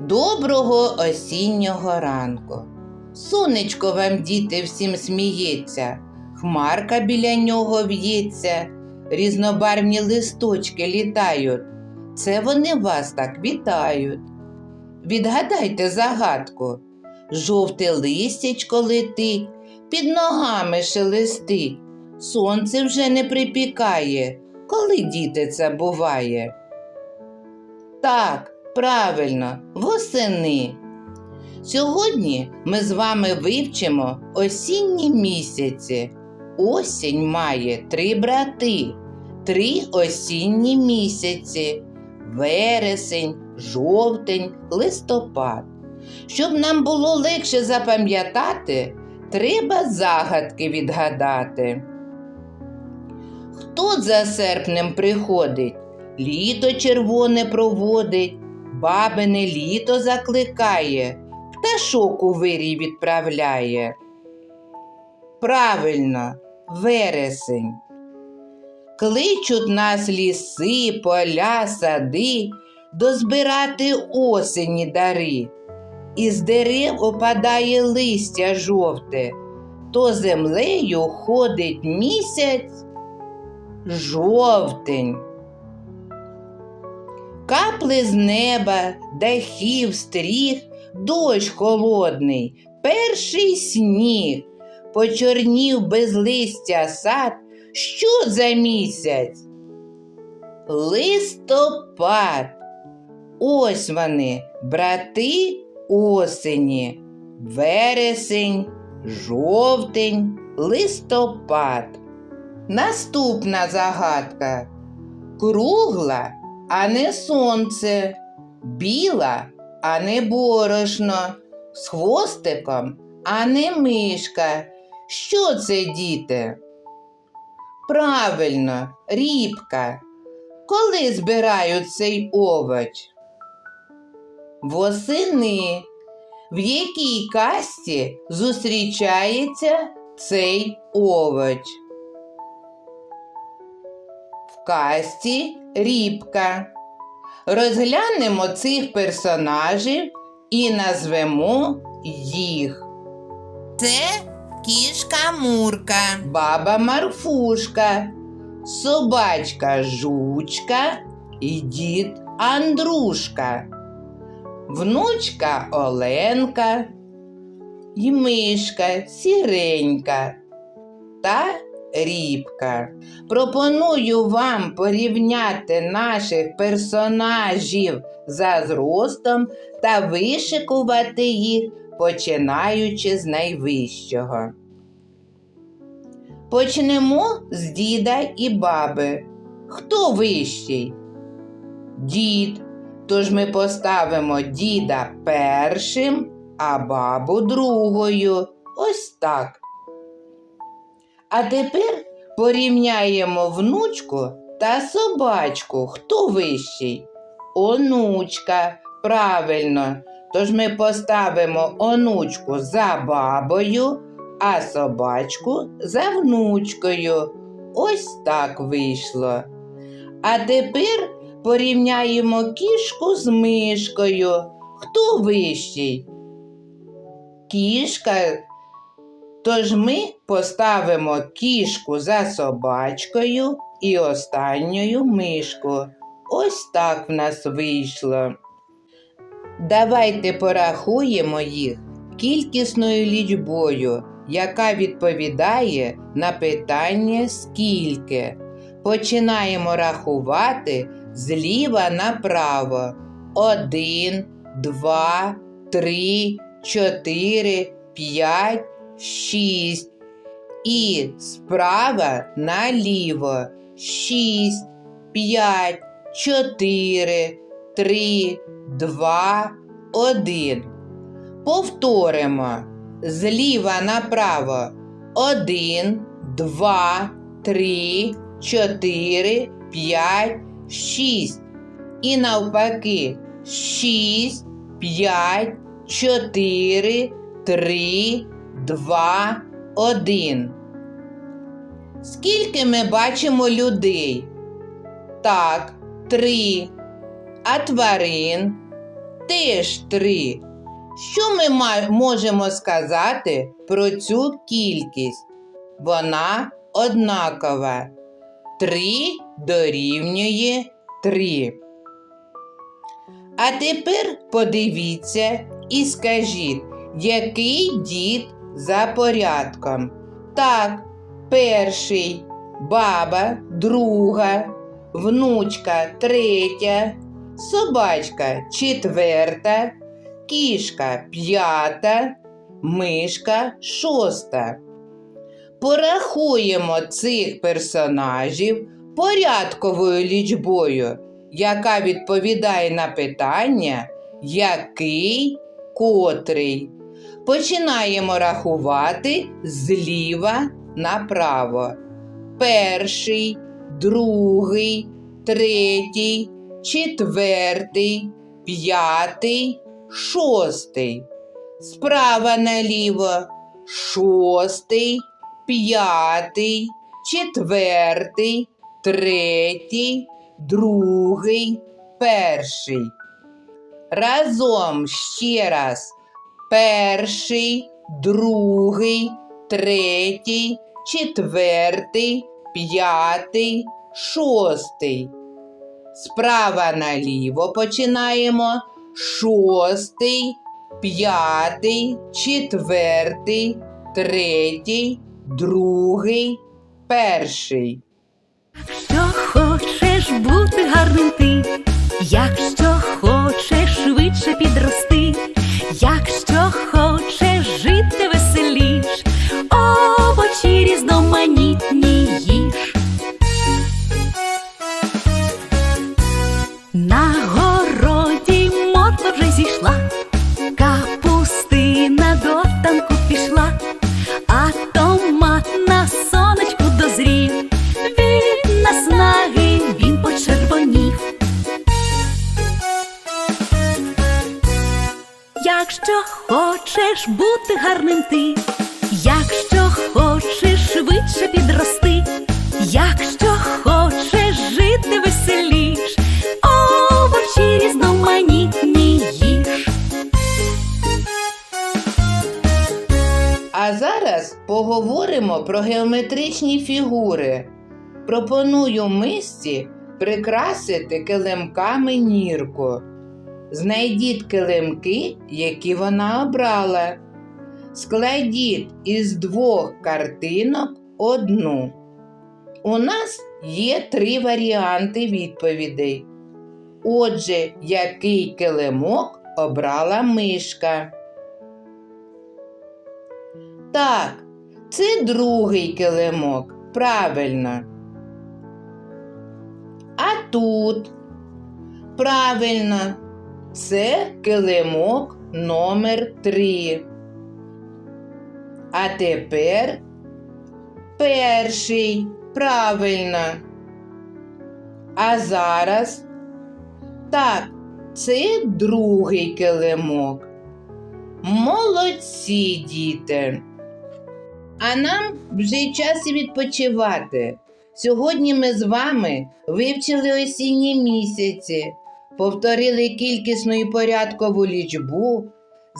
Доброго осіннього ранку. Сонечко вам, діти, всім сміється, хмарка біля нього в'ється, різнобарвні листочки літають. Це вони вас так вітають. Відгадайте загадку. Жовте листячко летить, під ногами шелестить. Сонце вже не припікає. Коли діти це буває? Так, правильно, восени. Сьогодні ми з вами вивчимо осінні місяці. Осінь має три брати, три осінні місяці вересень, жовтень, листопад. Щоб нам було легше запам'ятати, треба загадки відгадати. Хто за серпнем приходить, літо червоне проводить, бабине літо закликає, пташок у вирій відправляє. Правильно, вересень. Кличуть нас ліси, поля, сади, дозбирати осені дари. Із дерев опадає листя жовте, то землею ходить місяць жовтень. Капли з неба, дахів, стріх, дощ холодний, перший сніг, почорнів без листя сад. Що за місяць? Листопад. Ось вони, брати осені, вересень, жовтень, листопад. Наступна загадка. Кругла, а не сонце, біла, а не борошно, з хвостиком, а не мишка. Що це, діти? Правильно, рібка. Коли збирають цей овоч? Восени. В якій касті зустрічається цей овоч? В касті рібка. Розглянемо цих персонажів і назвемо їх. Це кішка Мурка, баба Марфушка, собачка Жучка і дід Андрушка, внучка Оленка. І мишка Сіренька. Та Рібка. Пропоную вам порівняти наших персонажів за зростом та вишикувати їх, починаючи з найвищого. Почнемо з діда і баби. Хто вищий? Дід. Тож ми поставимо діда першим, а бабу другою. Ось так. А тепер порівняємо внучку та собачку. Хто вищий? Онучка. Правильно. Тож ми поставимо онучку за бабою, а собачку за внучкою. Ось так вийшло. А тепер порівняємо кішку з мишкою. Хто вищий? Кішка. Тож ми поставимо кішку за собачкою і останньою мишку. Ось так в нас вийшло. Давайте порахуємо їх кількісною лічбою, яка відповідає на питання скільки. Починаємо рахувати зліва направо. Один, два, три, чотири, п'ять, шість. І справа наліво. Шість, п'ять, чотири, три, два, один. Повторимо. Зліва направо. Один, два, три, чотири, п'ять, шість. І навпаки. Шість, п'ять, чотири, три, два, один. Скільки ми бачимо людей? Так, три. А тварин? теж три. Що ми можемо сказати про цю кількість? Вона однакова. Три дорівнює три. А тепер подивіться і скажіть, який дід за порядком? Так, перший, баба, друга, внучка третя, собачка четверта, кішка п'ята, мишка шоста. Порахуємо цих персонажів порядковою лічбою, яка відповідає на питання, який котрий. Починаємо рахувати зліва направо. Перший, другий, третій, четвертий, п'ятий, шостий. Справа наліво шостий, п'ятий, четвертий, третій, другий, перший. Разом ще раз. Перший, другий, третій, четвертий, п'ятий, шостий. Справа наліво починаємо. Шостий, п'ятий, четвертий, третій, другий, перший. Якщо хочеш бути гарним ти, якщо хочеш швидше підрости, ти, якщо хочеш швидше підрости, якщо хочеш жити веселіш, овочі різноманітні їж. А зараз поговоримо про геометричні фігури. Пропоную мисці прикрасити килимками нірку. Знайдіть килимки, які вона обрала. Складіть із двох картинок одну. У нас є три варіанти відповідей. Отже, який килимок обрала мишка? Так, це другий килимок. Правильно. А тут. Правильно. Це килимок номер 3. А тепер перший. Правильно. А зараз. Так, це другий килимок. Молодці, діти. А нам вже час і відпочивати. Сьогодні ми з вами вивчили осінні місяці, повторили кількісну і порядкову лічбу,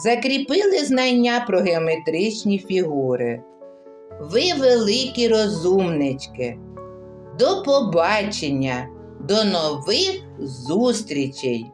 закріпили знання про геометричні фігури. Ви великі розумнички. До побачення, до нових зустрічей!